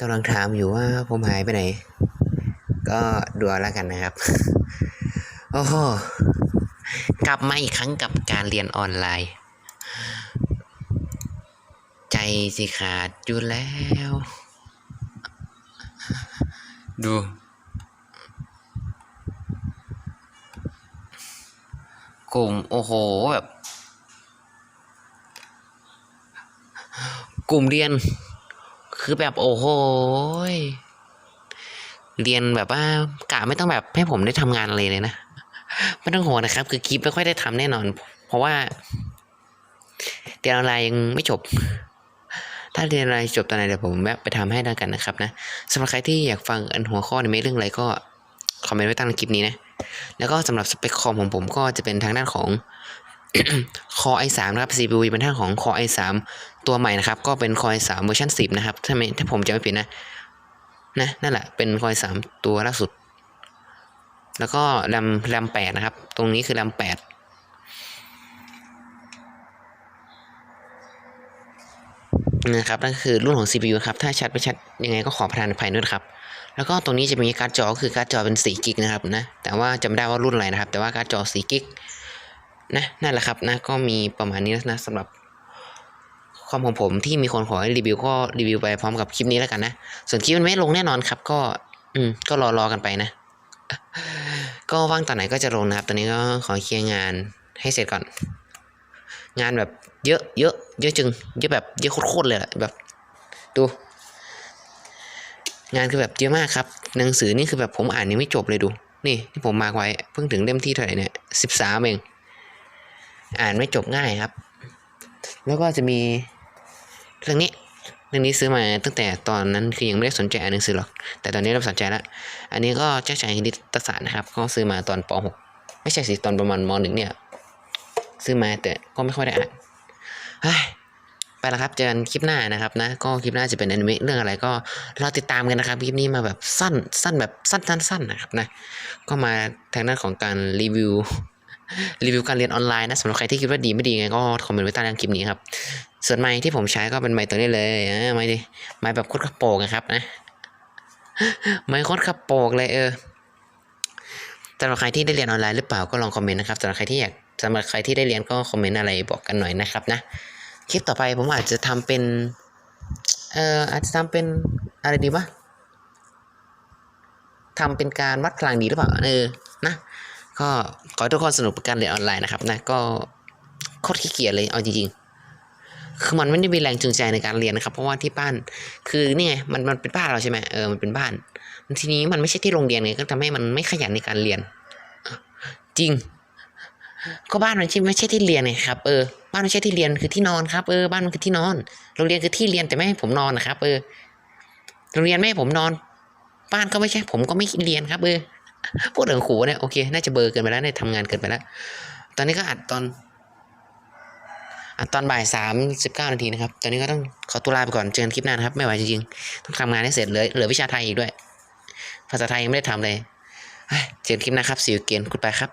กำลังถามอยู่ว่าผมหายไปไหน ก็ดูเอาแล้วกันนะครับ โอ้โหกลับมาอีกครั้งกับการเรียนออนไลน์ ใจสิขาดอยู่แล้ว ดูกลุ่มโอ้โหแบบ กลุ่มเรียน คือแบบโอ้โหเรียนแบบว่ากะไม่ต้องแบบให้ผมได้ทำงานอะไรเลยนะไม่ต้องห่วงนะครับ คือคลิปไม่ค่อยได้ทำแน่นอน เพราะว่าเรียนออนไลน์ยังไม่จบ ถ้าเรียนออนไลน์จบตอนไหนเดี๋ยวผมแวะไปทำให้แล้วกันนะครับนะสำหรับใครที่อยากฟังอันหัวข้อในเรื่องอะไรก็คอมเมนต์ไว้ใต้คลิปนี้นะแล้วก็สำหรับสเปคคอมของผมก็จะเป็นทางด้านของ Core i3 นะครับ CPU เป็นทางของ Core i3 ตัวใหม่นะครับ ก็เป็น Core i3 เวอร์ชัน10 นะครับ ถ้าไม่ถ้าผมจำไม่ผิดนะนะนั่นแหละเป็น Core i3 ตัวล่าสุด แล้วก็แรมแรม8นะครับ ตรงนี้คือแรม8นะครับนั่นคือรุ่นของ CPU ครับ ถ้าชัดไม่ชัดยังไงก็ขอประทานอภัยด้วยนครับ แล้วก็ตรงนี้จะมีการ์ดจอก็คือการ์ดจอเป็น4กิกนะครับนะ แต่ว่าจำไม่ได้ว่ารุ่นอะไรนะครับ แต่ว่าการ์ดจอ4กิก นะนั่นแหละครับนะก็มีประมาณนี้นะสำหรับความของผมที่มีคนขอให้รีวิวก็รีวิวไปพร้อมกับคลิปนี้แล้วกันนะ ส่วนคลิปมันไม่ลงแน่นอนครับ ก็ อืม ก็รอรอกันไปนะ ก็ว่างตอนไหนก็จะลงนะครับ ตอนนี้ก็ขอเคลียร์งานให้เสร็จก่อน งานแบบเยอะเยอะเยอะจึงเยอะแบบเยอะโคตรๆเลยแหละแบบ ดู งานคือแบบเยอะมากครับ หนังสือนี่คือแบบผมอ่านยังไม่จบเลยดู นี่ที่ผมมาไว้เพิ่งถึงเล่มที่เท่าไหร่เนี่ยสิบสามเอง อ่านไม่จบง่ายครับ แล้วก็จะมีเรื่องนี้เรื่องนี้ซื้อมาตั้งแต่ตอนนั้นคือยังไม่ได้สนใจอ่านหนังสือหรอก แต่ตอนนี้เริ่มสนใจแล้ว อันนี้ก็เจ้าชายนิตศาสตร์นะครับก็ซื้อมาตอนป .6 ไม่ใช่สิตอนประมาณม .1 เนี่ย ซื้อมาแต่ก็ไม่ค่อยได้อ่านเฮ้ยไปแล้วครับเจอกันคลิปหน้านะครับนะ ก็คลิปหน้าจะเป็นอนิเมะเรื่องอะไรก็รอติดตามกันนะครับคลิปนี้มาแบบสั้นสั้นแบบสั้นสั้นสั้นนะครับนะ ก็มาทางด้านของการรีวิว รีวิวการเรียนออนไลน์นะสำหรับใครที่คิดว่าดีไม่ดีไงก็คอมเมนต์ไว้ใต้ล่างคลิปนี้ครับ ส่วนไม้ที่ผมใช้ก็เป็นไม้ตัวนี้เลยอไม้ดิไม้แบบโคตรกระโปรงนะครับนะไม้โคตรกระโปรงเลยเออสำหรับใครที่ได้เรียนออนไลน์หรือเปล่าก็ลองคอมเมนต์นะครับสำหรับใครที่อยากสำหรับใครที่ได้เรียนก็คอมเมนต์อะไรบอกกันหน่อยนะครับนะคลิปต่อไปผมอาจจะทำเป็นเอ่ออาจจะทำเป็นอะไรดีวะทำเป็นการวัดพลังดีหรือเปล่าเออนะ ก็ขอทุกคนสนุกกับการเรียนออนไลน์นะครับนะก็โคตรขี้เกียจเลยเอาจริงๆ คือมันไม่ได้มีแรงจูงใจในการเรียนนะครับ เพราะว่าที่บ้านคือนี่ไงมันมันเป็นบ้านเราใช่ไหมเออมันเป็นบ้านทีนี้มันไม่ใช่ที่โรงเรียนไงก็ทำให้มันไม่ขยันในการเรียน จริง ก็บ้านมันไม่ใช่ที่เรียนไงครับเออบ้านไม่ใช่ที่เรียนคือที่นอนครับเออบ้านมันคือที่นอน โรงเรียนคือที่เรียนแต่ไม่ให้ผมนอนนะครับ เออโรงเรียนไม่ให้ผมนอน บ้านก็ไม่ใช่ผมก็ไม่เรียนครับเออ พูดถึงขู่เนี่ยโอเค น่าจะเบอร์เกินไปแล้วเนี่ยทำงานเกินไปแล้ว ตอนนี้ก็อัดตอนอัดตอนบ่ายสามสิบเก้านาทีนะครับ ตอนนี้ก็ต้องขอตัวลาไปก่อน เจอกันคลิปหน้านะครับ ไม่ไหวจริงๆ ต้องทำงานให้เสร็จเลย เหลือวิชาไทยอีกด้วย ภาษาไทยยังไม่ได้ทำเลย เจอกันคลิปหน้าครับ สิวเกียนกุดไปครับ